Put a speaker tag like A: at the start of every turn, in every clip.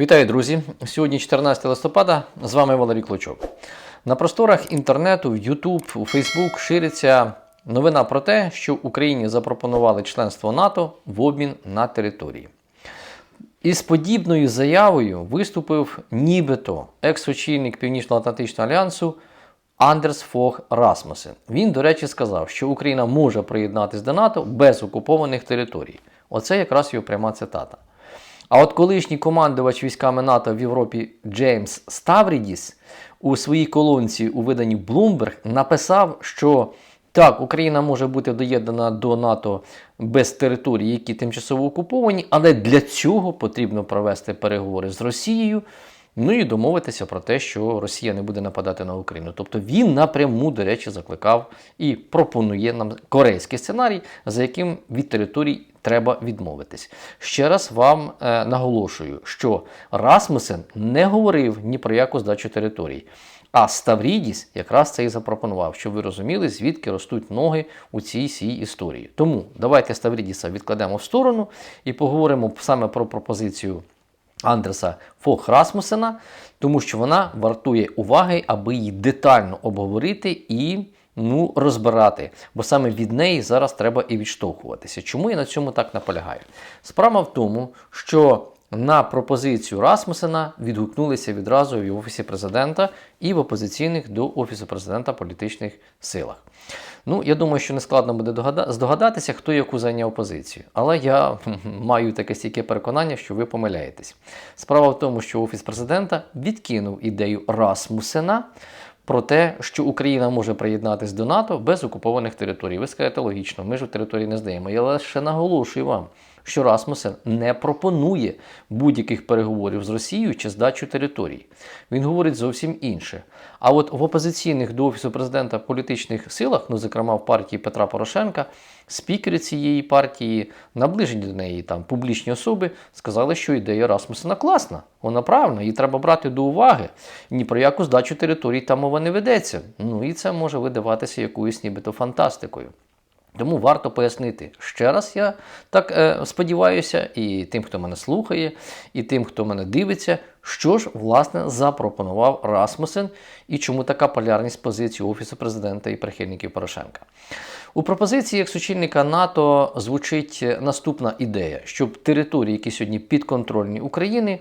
A: Вітаю, друзі! Сьогодні 14 листопада. З вами Валерій Клочок. На просторах інтернету, в YouTube, у Facebook шириться новина про те, що Україні запропонували членство НАТО в обмін на території. Із подібною заявою виступив нібито екс-очільник Північно-Атлантичного альянсу Андерс Фог Расмусен. Він, до речі, сказав, що Україна може приєднатися до НАТО без окупованих територій. Оце якраз його пряма цитата. А от колишній командувач військами НАТО в Європі Джеймс Ставрідіс у своїй колонці у виданні Bloomberg написав, що так, Україна може бути доєднана до НАТО без територій, які тимчасово окуповані, але для цього потрібно провести переговори з Росією. Ну і домовитися про те, що Росія не буде нападати на Україну. Тобто він напряму, до речі, закликав і пропонує нам корейський сценарій, за яким від територій треба відмовитись. Ще раз вам е, наголошую, що Расмусен не говорив ні про яку здачу територій. А Ставрідіс якраз це і запропонував, щоб ви розуміли, звідки ростуть ноги у цій всій історії. Тому давайте Ставрідіса відкладемо в сторону і поговоримо саме про пропозицію. Андреса Фох Расмусена, тому що вона вартує уваги, аби її детально обговорити і ну, розбирати. Бо саме від неї зараз треба і відштовхуватися. Чому я на цьому так наполягаю? Справа в тому, що на пропозицію Расмусена відгукнулися відразу в Офісі президента і в опозиційних до Офісу президента політичних силах. Ну, я думаю, що не складно буде здогадатися, хто яку зайняв позицію. Але я маю таке стійке переконання, що ви помиляєтесь. Справа в тому, що Офіс президента відкинув ідею Расмусена про те, що Україна може приєднатися до НАТО без окупованих територій. Ви скажете логічно, ми ж у території не здаємо. Я лише наголошую вам, що Расмусен не пропонує будь-яких переговорів з Росією чи здачу територій. Він говорить зовсім інше. А от в опозиційних до Офісу президента політичних силах, ну зокрема в партії Петра Порошенка, спікери цієї партії, наближені до неї там публічні особи, сказали, що ідея Расмусена класна, вона правильна, її треба брати до уваги. Ні про яку здачу територій там мова не ведеться. Ну і це може видаватися якоюсь нібито фантастикою. Тому варто пояснити ще раз, я так е, сподіваюся, і тим, хто мене слухає, і тим, хто мене дивиться, що ж власне запропонував Расмусен і чому така полярність позиції Офісу президента і прихильників Порошенка. У пропозиції як сучільника НАТО звучить наступна ідея, щоб території, які сьогодні підконтрольні України,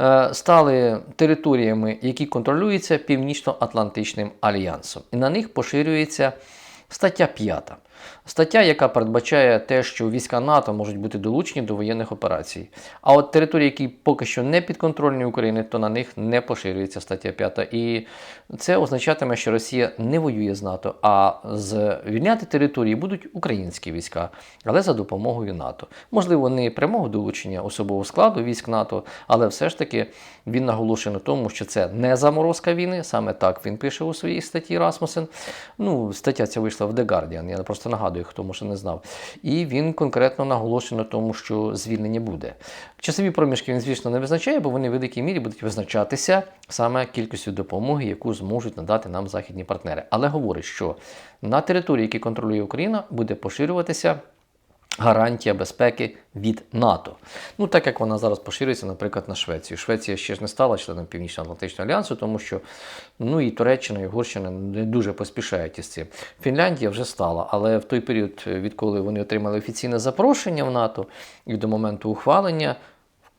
A: е, стали територіями, які контролюються Північно-Атлантичним альянсом, і на них поширюється стаття 5. Стаття, яка передбачає те, що війська НАТО можуть бути долучені до воєнних операцій. А от території, які поки що не підконтрольні України, то на них не поширюється стаття 5. І це означатиме, що Росія не воює з НАТО, а звільняти території будуть українські війська, але за допомогою НАТО. Можливо, не прямого долучення особового складу військ НАТО, але все ж таки він наголошує на тому, що це не заморозка війни. Саме так він пише у своїй статті Расмусен. Ну, стаття ця вийшла в The Guardian, я просто нагадую, хто може не знав. І він конкретно наголошує на тому, що звільнення буде. Часові проміжки він, звісно, не визначає, бо вони в великій мірі будуть визначатися саме кількістю допомоги, яку зможуть надати нам західні партнери. Але говорить, що на території, які контролює Україна, буде поширюватися. Гарантія безпеки від НАТО. Ну, так як вона зараз поширюється, наприклад, на Швецію. Швеція ще ж не стала членом Північно-Атлантичного альянсу, тому що ну, і Туреччина, і Угорщина не дуже поспішають із цим. Фінляндія вже стала, але в той період, відколи вони отримали офіційне запрошення в НАТО і до моменту ухвалення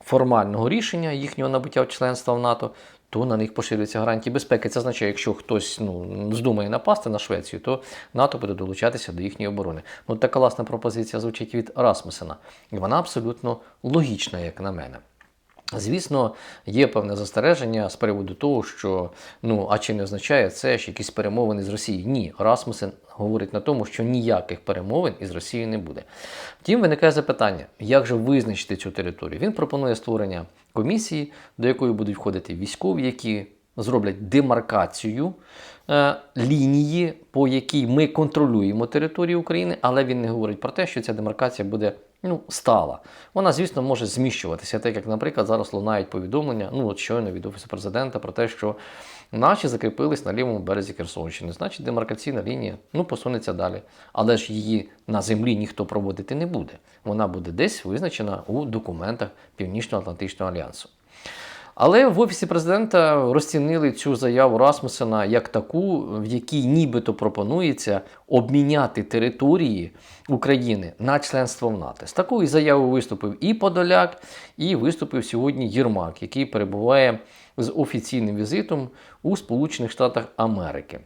A: формального рішення їхнього набуття членства в НАТО, то на них поширюються гарантії безпеки. Це означає, якщо хтось ну, здумає напасти на Швецію, то НАТО буде долучатися до їхньої оборони. Ну, така класна пропозиція звучить від Расмусена. І вона абсолютно логічна, як на мене. Звісно, є певне застереження з приводу того, що ну а чи не означає це ж якісь перемовини з Росією? Ні, Расмусен говорить на тому, що ніяких перемовин із Росією не буде. Втім, виникає запитання, як же визначити цю територію? Він пропонує створення комісії, до якої будуть входити військові, які зроблять демаркацію е, лінії, по якій ми контролюємо територію України, але він не говорить про те, що ця демаркація буде ну, стала. Вона, звісно, може зміщуватися, так як, наприклад, зараз лунають повідомлення, ну от щойно від Офісу президента про те, що наші закріпились на лівому березі Херсонщини. Значить, демаркаційна лінія ну, посунеться далі. Але ж її на землі ніхто проводити не буде. Вона буде десь визначена у документах Північно-Атлантичного альянсу. Але в офісі президента розцінили цю заяву Расмусена як таку, в якій нібито пропонується обміняти території України на членство в НАТО. З такою заявою виступив і Подоляк, і виступив сьогодні Єрмак, який перебуває з офіційним візитом у Сполучених Штатах Америки.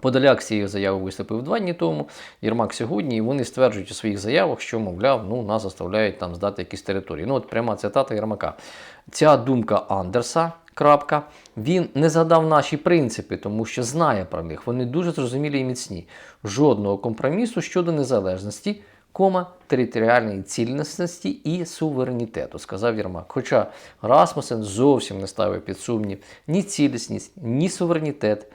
A: Подоляк з цією виступив два дні тому, Єрмак сьогодні, і вони стверджують у своїх заявах, що, мовляв, ну, нас заставляють там здати якісь території. Ну, от пряма цитата Єрмака. Ця думка Андерса. Крапка. Він не задав наші принципи, тому що знає про них. Вони дуже зрозумілі і міцні. Жодного компромісу щодо незалежності, кома, територіальної цілісності і суверенітету, сказав Єрмак. Хоча Расмусен зовсім не ставив під сумнів ні цілісність, ні суверенітет,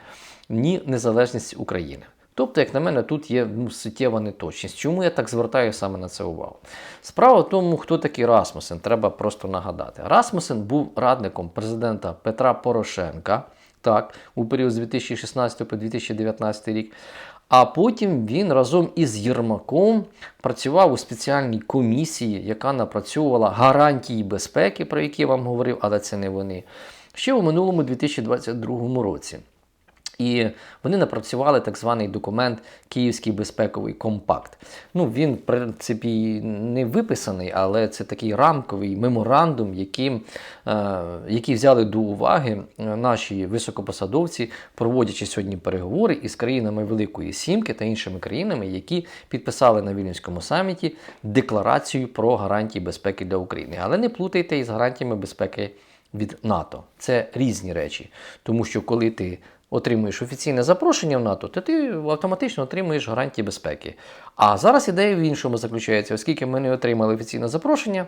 A: ні незалежність України. Тобто, як на мене, тут є ну, суттєва неточність. Чому я так звертаю саме на це увагу? Справа в тому, хто такий Расмусен, треба просто нагадати. Расмусен був радником президента Петра Порошенка так, у період з 2016 по 2019 рік. А потім він разом із Єрмаком працював у спеціальній комісії, яка напрацьовувала гарантії безпеки, про які я вам говорив, але це не вони. Ще у минулому 2022 році. І вони напрацювали так званий документ Київський безпековий компакт. Ну, він, в принципі, не виписаний, але це такий рамковий меморандум, яким, е, який взяли до уваги наші високопосадовці, проводячи сьогодні переговори із країнами Великої Сімки та іншими країнами, які підписали на Вільнюському саміті декларацію про гарантії безпеки для України. Але не плутайте із гарантіями безпеки від НАТО. Це різні речі. Тому що коли ти отримуєш офіційне запрошення в НАТО, то ти автоматично отримуєш гарантії безпеки. А зараз ідея в іншому заключається, оскільки ми не отримали офіційне запрошення.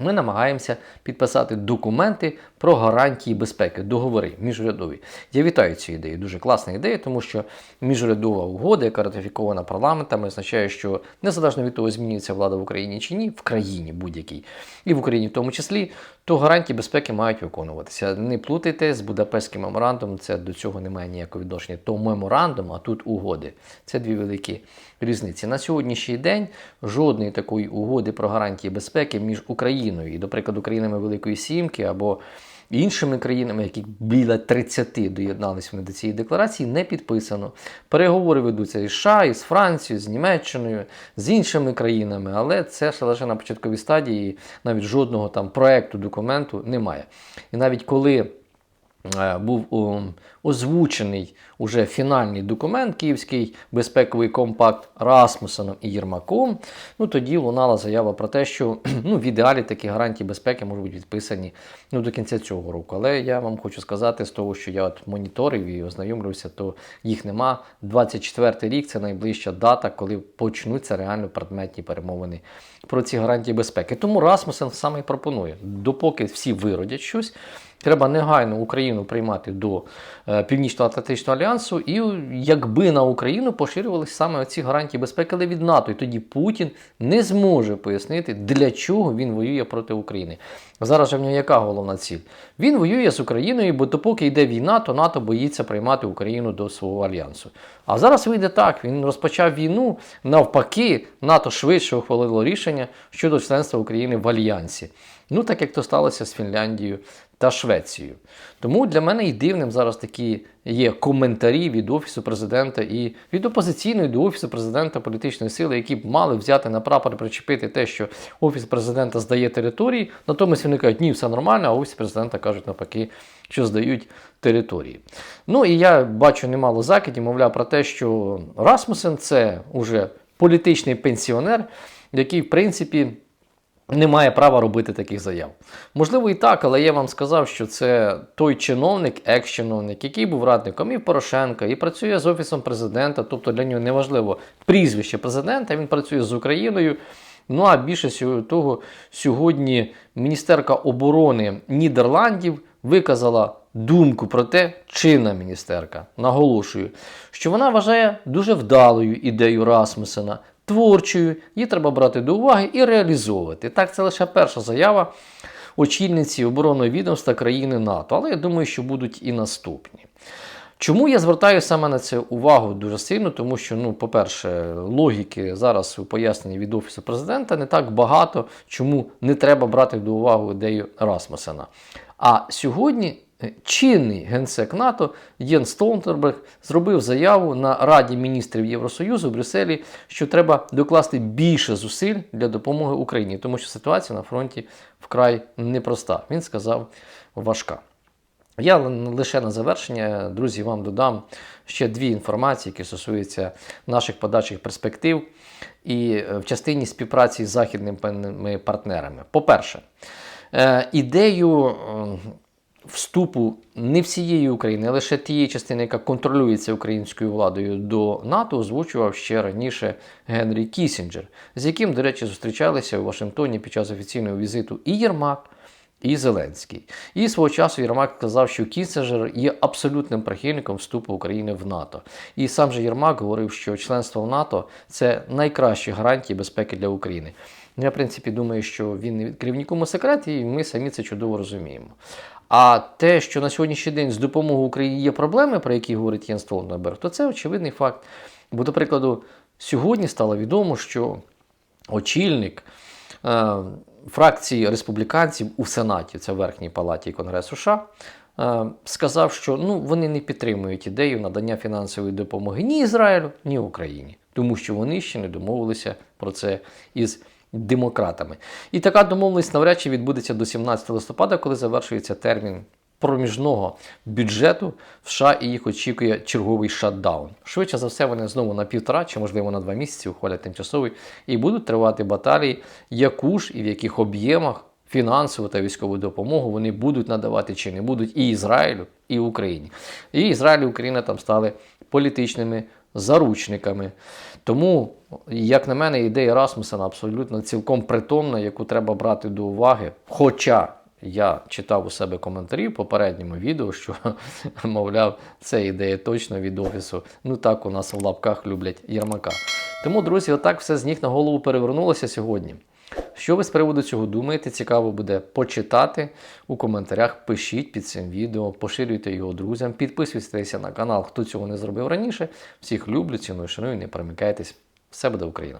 A: Ми намагаємося підписати документи про гарантії безпеки, договори міжурядові. Я вітаю цю ідею. Дуже класна ідея, тому що міжурядова угода, яка ратифікована парламентами, означає, що незалежно від того, змінюється влада в Україні чи ні, в країні будь-якій, і в Україні в тому числі, то гарантії безпеки мають виконуватися. Не плутайте з Будапештським меморандумом, це до цього немає ніякого відношення. То меморандум, а тут угоди. Це дві великі різниці. На сьогоднішній день жодної такої угоди про гарантії безпеки між Україною і, до прикладу, країнами Великої Сімки або іншими країнами, які біля 30 доєдналися вони до цієї декларації, не підписано. Переговори ведуться із США, із Францією, з Німеччиною, з іншими країнами, але це ще лише на початковій стадії, навіть жодного там проекту, документу немає. І навіть коли е, був о, озвучений уже фінальний документ Київський безпековий компакт Расмусеном і Єрмаком. Ну тоді лунала заява про те, що ну, в ідеалі такі гарантії безпеки можуть бути підписані ну, до кінця цього року. Але я вам хочу сказати, з того, що я от моніторив і ознайомлювався, то їх нема. 24 рік це найближча дата, коли почнуться реально предметні перемовини про ці гарантії безпеки. Тому Расмусен саме і пропонує, допоки всі виродять щось. Треба негайно Україну приймати до е, Північно-Атлантичного альянсу, і якби на Україну поширювалися саме ці гарантії безпеки але від НАТО, і тоді Путін не зможе пояснити, для чого він воює проти України. Зараз же в нього яка головна ціль? Він воює з Україною, бо допоки йде війна, то НАТО боїться приймати Україну до свого альянсу. А зараз вийде так: він розпочав війну. Навпаки, НАТО швидше ухвалило рішення щодо членства України в альянсі. Ну, так як то сталося з Фінляндією та Швецією. Тому для мене і дивним зараз такі є коментарі від Офісу президента і від опозиційної до Офісу президента політичної сили, які б мали взяти на прапор причепити те, що Офіс президента здає території. Натомість вони кажуть, ні, все нормально, а Офіс президента кажуть навпаки, що здають території. Ну і я бачу немало закидів, мовляв, про те, що Расмусен це уже політичний пенсіонер, який, в принципі, не має права робити таких заяв. Можливо, і так, але я вам сказав, що це той чиновник, екс-чиновник, який був радником і Порошенка, і працює з Офісом президента, тобто для нього не важливо прізвище президента, він працює з Україною. Ну а більше того, сьогодні міністерка оборони Нідерландів виказала думку про те, чинна міністерка, наголошую, що вона вважає дуже вдалою ідею Расмусена, творчою, її треба брати до уваги і реалізовувати. Так, це лише перша заява очільниці оборонного відомства країни НАТО, але я думаю, що будуть і наступні. Чому я звертаю саме на це увагу дуже сильно? Тому що, ну, по-перше, логіки зараз у поясненні від Офісу президента не так багато, чому не треба брати до уваги ідею Расмусена. А сьогодні чинний генсек НАТО Єн Столтенберг зробив заяву на Раді міністрів Євросоюзу в Брюсселі, що треба докласти більше зусиль для допомоги Україні, тому що ситуація на фронті вкрай непроста. Він сказав важка. Я лише на завершення, друзі, вам додам ще дві інформації, які стосуються наших подальших перспектив і е, в частині співпраці з західними партнерами. По-перше, е, ідею е, вступу не всієї України, а лише тієї частини, яка контролюється українською владою до НАТО, озвучував ще раніше Генрі Кісінджер, з яким, до речі, зустрічалися у Вашингтоні під час офіційного візиту і Єрмак, і Зеленський. І свого часу Єрмак сказав, що Кісінджер є абсолютним прихильником вступу України в НАТО. І сам же Єрмак говорив, що членство в НАТО це найкращі гарантії безпеки для України. Ну, Я, в принципі, думаю, що він не відкрив нікому секрет, і ми самі це чудово розуміємо. А те, що на сьогоднішній день з допомогою Україні є проблеми, про які говорить Єн Столтенберг, то це очевидний факт. Бо, до прикладу, сьогодні стало відомо, що очільник е, фракції республіканців у Сенаті, це Верхній палаті Конгресу США, е, сказав, що ну, вони не підтримують ідею надання фінансової допомоги ні Ізраїлю, ні Україні, тому що вони ще не домовилися про це із демократами. І така домовленість навряд чи відбудеться до 17 листопада, коли завершується термін проміжного бюджету в США і їх очікує черговий шатдаун. Швидше за все, вони знову на півтора чи, можливо, на два місяці ухвалять тимчасовий і будуть тривати баталії, яку ж і в яких об'ємах фінансову та військову допомогу вони будуть надавати чи не будуть і Ізраїлю, і Україні. І Ізраїль і Україна там стали політичними заручниками. Тому, як на мене, ідея Расмусена абсолютно цілком притомна, яку треба брати до уваги. Хоча я читав у себе коментарі в попередньому відео, що, мовляв, це ідея точно від офісу. Ну так у нас в лапках люблять Єрмака. Тому, друзі, отак все з ніг на голову перевернулося сьогодні. Що ви з приводу цього думаєте? Цікаво буде почитати у коментарях. Пишіть під цим відео, поширюйте його друзям, підписуйтеся на канал, хто цього не зробив раніше. Всіх люблю, ціную, шаную, не перемикайтесь. Все буде Україна!